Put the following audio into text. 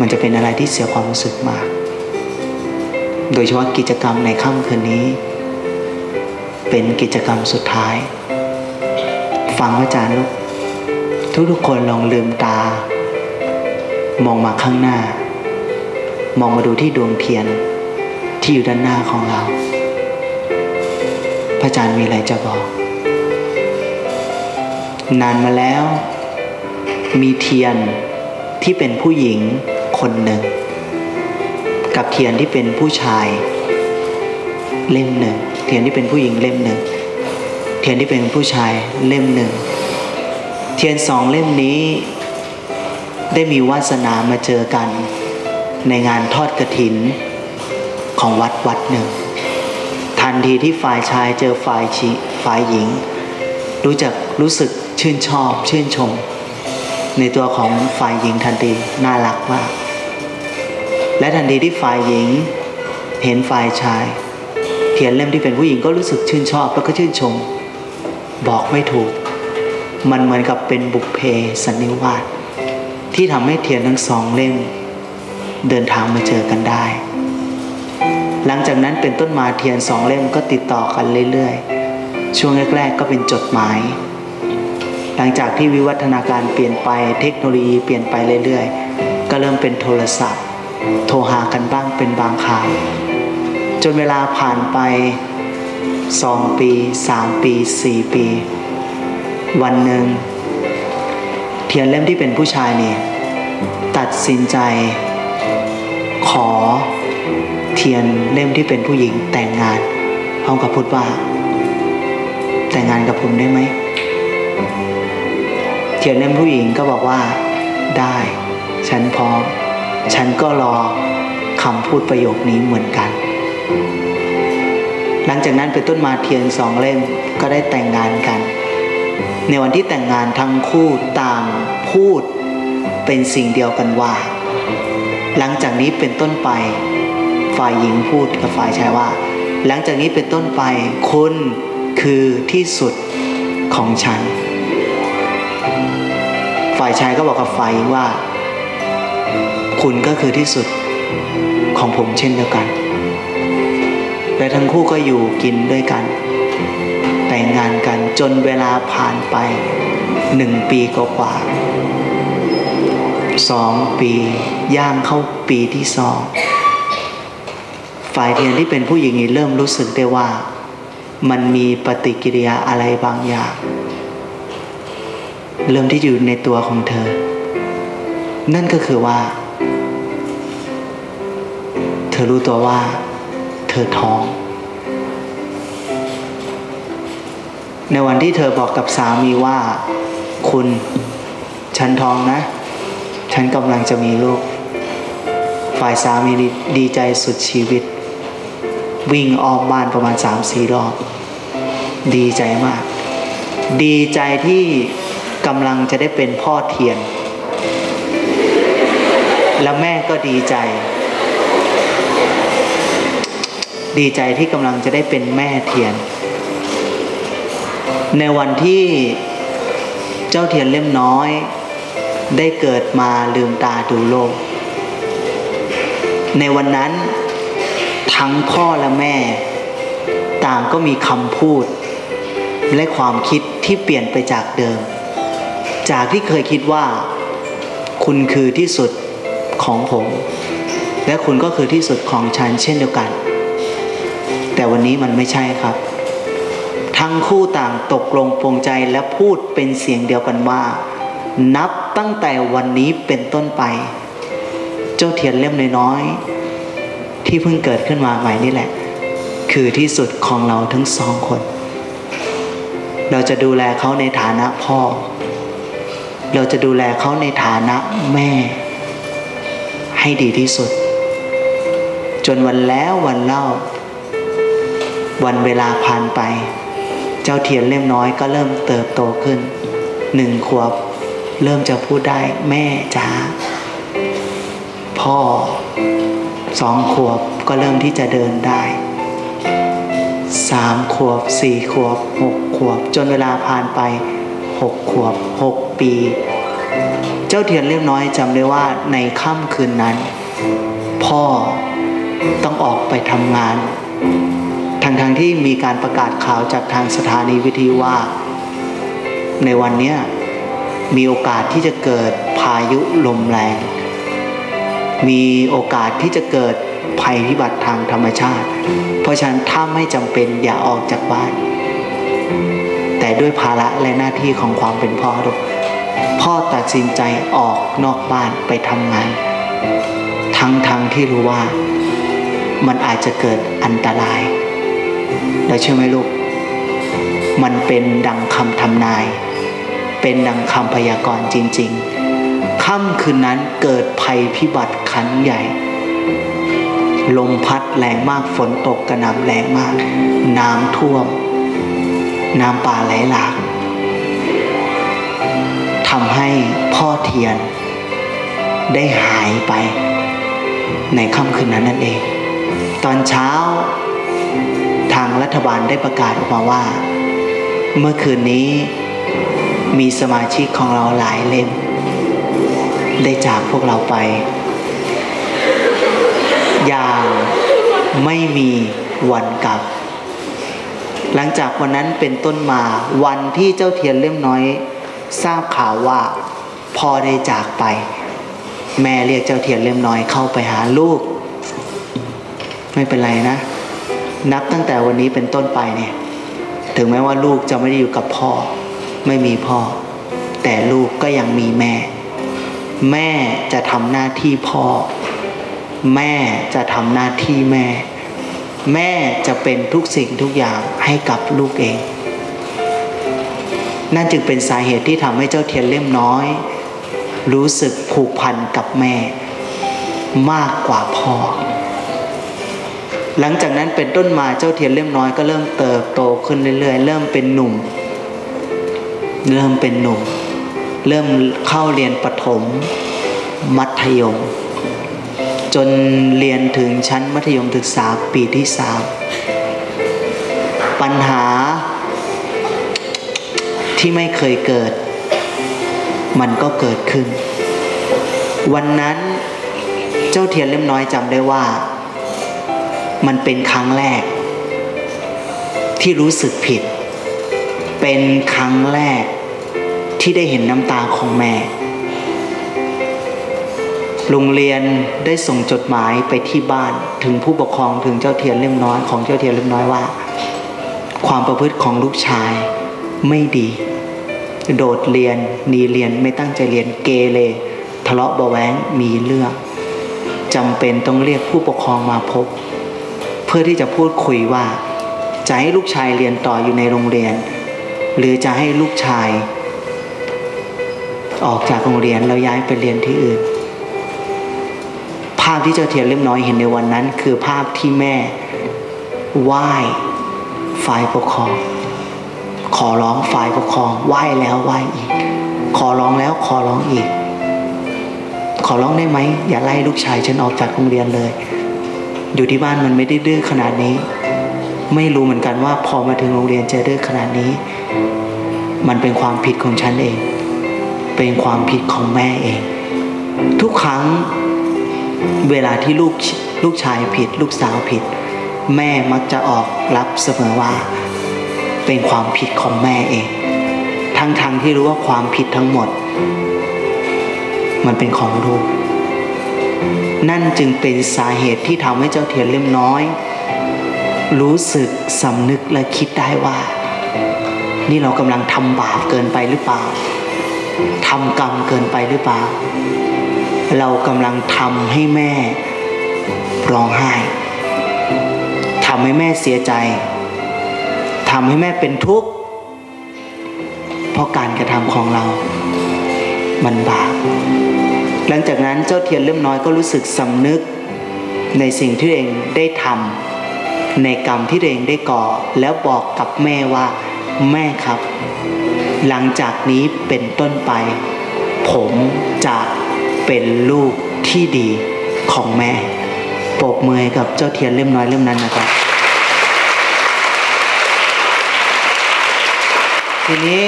มันจะเป็นอะไรที่เสียความรู้สึกมาก โดยเฉพาะกิจกรรมในค่ำคืนนี้ เป็นกิจกรรมสุดท้าย ฟังอาจารย์ลูกทุกๆคนลองลืมตา มองมาข้างหน้า มองมาดูที่ดวงเทียนที่อยู่ด้านหน้าของเรา พระอาจารย์มีอะไรจะบอก นานมาแล้ว มีเทียนที่เป็นผู้หญิง คนหนึ่ง กับเทียนที่เป็นผู้ชายเล่มหนึ่ง เทียนที่เป็นผู้หญิงเล่มหนึ่ง เทียนที่เป็นผู้ชายเล่มหนึ่ง เทียนสองเล่มนี้ ได้มีวาสนามาเจอกัน ในงานทอดกระถิน ของวัดวัดหนึ่ง ทันทีที่ฝ่ายชายเจอฝ่ายชิฝ่ายหญิง รู้จักรู้สึกชื่นชอบชื่นชม ในตัวของฝ่ายหญิงทันทีน่ารักมาก และทันทีที่ฝ่ายหญิง เห็นฝ่ายชายเทียนเล่มที่เป็นผู้หญิงก็รู้สึกชื่นชอบแล้วก็ชื่นชม บอกไม่ถูก มันเหมือนกับเป็นบุพเพสันนิวาสที่ทำให้เทียนทั้งสองเล่ม เดินทางมาเจอกันได้ หลังจากนั้นเป็นต้นมาเทียนสองเล่มก็ติดต่อกันเรื่อยๆ ช่วงแรกๆ ก็เป็นจดหมาย หลังจากที่วิวัฒนาการเปลี่ยนไปเทคโนโลยีเปลี่ยนไปเรื่อยๆ ก็เริ่มเป็นโทรศัพท์ โทรหากันบ้างเป็นบางคราวจนเวลาผ่านไปสองปีสามปีสี่ปี วันหนึ่ง เทียนเล่มที่เป็นผู้ชายนี่ตัดสินใจ ขอเทียนเล่มที่เป็นผู้หญิงแต่งงานพร้อมกับพูดว่า แต่งงานกับผมได้ไหม เทียนเล่มผู้หญิงก็บอกว่า ได้ ฉันพร้อม ฉันก็รอคำพูดประโยคนี้เหมือนกัน หลังจากนั้นเป็นต้นมาเทียนสองเล่มก็ได้แต่งงานกัน ในวันที่แต่งงานทั้งคู่ต่างพูดเป็นสิ่งเดียวกันว่า หลังจากนี้เป็นต้นไป ฝ่ายหญิงพูดกับฝ่ายชายว่า หลังจากนี้เป็นต้นไปคุณคือที่สุดของฉัน ฝ่ายชายก็บอกกับฝ่ายหญิงว่า คุณก็คือที่สุดของผมเช่นเดียวกัน และทั้งคู่ก็อยู่กินด้วยกัน แต่งงานกันจนเวลาผ่านไปหนึ่งปีกว่าสองปีย่างเข้าปีที่สองฝ่ายเทียนที่เป็นผู้หญิงนี่เริ่มรู้สึกได้ว่า มันมีปฏิกิริยาอะไรบางอย่าง เริ่มที่อยู่ในตัวของเธอ นั่นก็คือว่า เธอรู้ตัวว่า เธอท้อง ในวันที่เธอบอกกับสามีว่า คุณฉันท้องนะ ฉันกำลังจะมีลูก ฝ่ายสามีดีใจสุดชีวิต วิ่งอ้อมบ้านประมาณสามสี่รอบ ดีใจมาก ดีใจที่กำลังจะได้เป็นพ่อเทียน แล้วแม่ก็ดีใจ ดีใจที่กำลังจะได้เป็นแม่เทียน ในวันที่เจ้าเทียนเล่มน้อย ได้เกิดมาลืมตาดูโลก ในวันนั้นทั้งพ่อและแม่ ต่างก็มีคำพูด และความคิดที่เปลี่ยนไปจากเดิม จากที่เคยคิดว่า คุณคือที่สุดของผมและคุณก็คือที่สุดของฉันเช่นเดียวกัน แต่วันนี้มันไม่ใช่ครับ ทั้งคู่ต่างตกลงปรงใจและพูดเป็นเสียงเดียวกันว่า นับตั้งแต่วันนี้เป็นต้นไป เจ้าเทียนเล่มน้อยๆที่เพิ่งเกิดขึ้นมาใหม่นี่แหละ คือที่สุดของเราทั้งสองคน เราจะดูแลเขาในฐานะพ่อ เราจะดูแลเขาในฐานะแม่ ให้ดีที่สุด จนวันแล้ววันเล่า วันเวลาผ่านไป เจ้าเทียนเล่มน้อยก็เริ่มเติบโตขึ้นหนึ่งขวบ เริ่มจะพูดได้แม่จ๋าพ่อสองขวบก็เริ่มที่จะเดินได้สามขวบสี่ขวบหกขวบ จนเวลาผ่านไปหกขวบหกปี เจ้าจ้าเทียนเล่มน้อยจำได้ว่าในค่ำคืนนั้น พ่อต้องออกไปทำงาน ทางทางที่มีการประกาศข่าวจากทางสถานีวิทยุว่า ในวันนี้มีโอกาสที่จะเกิดพายุลมแรง มีโอกาสที่จะเกิดภัยพิบัติทางธรรมชาติ เพราะฉะนั้นถ้าไม่จำเป็นอย่าออกจากบ้าน แต่ด้วยภาระและหน้าที่ของความเป็นพ่อลูกพ่อตัดสินใจออกนอกบ้านไปทำงาน ทั้งทั้งที่รู้ว่ามันอาจจะเกิดอันตราย แล้วเชื่อไหมลูก มันเป็นดังคำทำนาย เป็นดังคำพยากรณ์จริง ๆ ค่ำคืนนั้นเกิดภัยพิบัติครั้งใหญ่ ลมพัดแรงมากฝนตกกระหน่ำแรงมาก น้ำท่วม น้ำป่าไหลหลากทำให้พ่อเทียน ได้หายไป ในค่ำคืนนั้นนั่นเอง ตอนเช้า รัฐบาลได้ประกาศออกมาว่า เมื่อคืนนี้มีสมาชิกของเราหลายเล่ม ได้จากพวกเราไป อย่างไม่มีวันกลับ หลังจากวันนั้นเป็นต้นมาวันที่เจ้าเทียนเล่มน้อย ทราบข่าวว่าพ่อได้จากไป แม่เรียกเจ้าเทียนเล่มน้อยเข้าไปหาลูก ไม่เป็นไรนะ นับตั้งแต่วันนี้เป็นต้นไปเนี่ยถึงแม้ว่าลูกจะไม่ได้อยู่กับพ่อ ไม่มีพ่อ แต่ลูกก็ยังมีแม่ แม่จะทำหน้าที่พ่อ แม่จะทำหน้าที่แม่ แม่จะเป็นทุกสิ่งทุกอย่างให้กับลูกเอง นั่นจึงเป็นสาเหตุที่ทำให้เจ้าเทียนเล่มน้อย รู้สึกผูกพันกับแม่ มากกว่าพ่อ หลังจากนั้นเป็นต้นมาเจ้าเทียนเล่มน้อยก็เริ่มเติบโตขึ้นเรื่อยๆ เริ่มเป็นหนุ่ม เริ่มเป็นหนุ่ม เริ่มเข้าเรียนประถม มัธยม จนเรียนถึงชั้นมัธยมศึกษาปีที่สามปัญหาที่ไม่เคยเกิด มันก็เกิดขึ้น วันนั้นเจ้าเทียนเล่มน้อยจำได้ว่า มันเป็นครั้งแรก ที่รู้สึกผิด เป็นครั้งแรกที่ได้เห็นน้ำตาของแม่ โรงเรียนได้ส่งจดหมายไปที่บ้านถึงผู้ปกครองถึงเจ้าเทียนเล่มน้อยของเจ้าเทียนเล่มน้อยว่า ความประพฤติของลูกชายไม่ดี โดดเรียนหนีเรียนไม่ตั้งใจเรียนเกเรทะเลาะเบาะแวงมีเรื่องจำเป็นต้องเรียกผู้ปกครองมาพบ พื่อที่จะพูดคุยว่าจะให้ลูกชายเรียนต่ออยู่ในโรงเรียน หรือจะให้ลูกชาย ออกจากโรงเรียนแล้วย้ายไปเรียนที่อื่น ภาพที่เจ้าเทียนเล่มน้อยเห็นในวันนั้น คือภาพที่แม่ไหว้ฝ่ายปกครอง ขอร้องฝ่ายปกครองไหว้แล้วไหว้อีก ขอร้องแล้วขอร้องอีก ขอร้องได้ไหมอย่าไล่ลูกชายฉันออกจากโรงเรียนเลย อยู่ที่บ้านมันไม่ได้ดื้อขนาดนี้ ไม่รู้เหมือนกันว่าพอมาถึงโรงเรียนจะดื้อขนาดนี้ มันเป็นความผิดของฉันเอง เป็นความผิดของแม่เอง ทุกครั้งเวลาที่ลูกลูกชายผิด ลูกสาวผิด แม่มักจะออกรับเสมอว่า เป็นความผิดของแม่เอง ทั้งๆทที่รู้ว่าความผิดทั้งหมด มันเป็นของลูก นั่นจึงเป็นสาเหตุที่ทำให้เจ้าเทียนเล่มน้อย รู้สึกสำนึกและคิดได้ว่า นี่เรากำลังทำบาปเกินไปหรือเปล่าทำกรรมเกินไปหรือเปล่า เรากำลังทำให้แม่ร้องไห้ทำให้แม่เสียใจทำให้แม่เป็นทุกข์เพราะการกระทำของเรา มันบาป หลังจากนั้นเจ้าเทียนเล่มน้อยก็รู้สึกสำนึก ในสิ่งที่เองได้ทำในกรรมที่เองได้ก่อ แล้วบอกกับแม่ว่า แม่ครับ หลังจากนี้เป็นต้นไป ผมจะเป็นลูกที่ดีของแม่ปบมือกับเจ้าเทียนเล่มน้อยเล่มนั้นนะครับทีนี้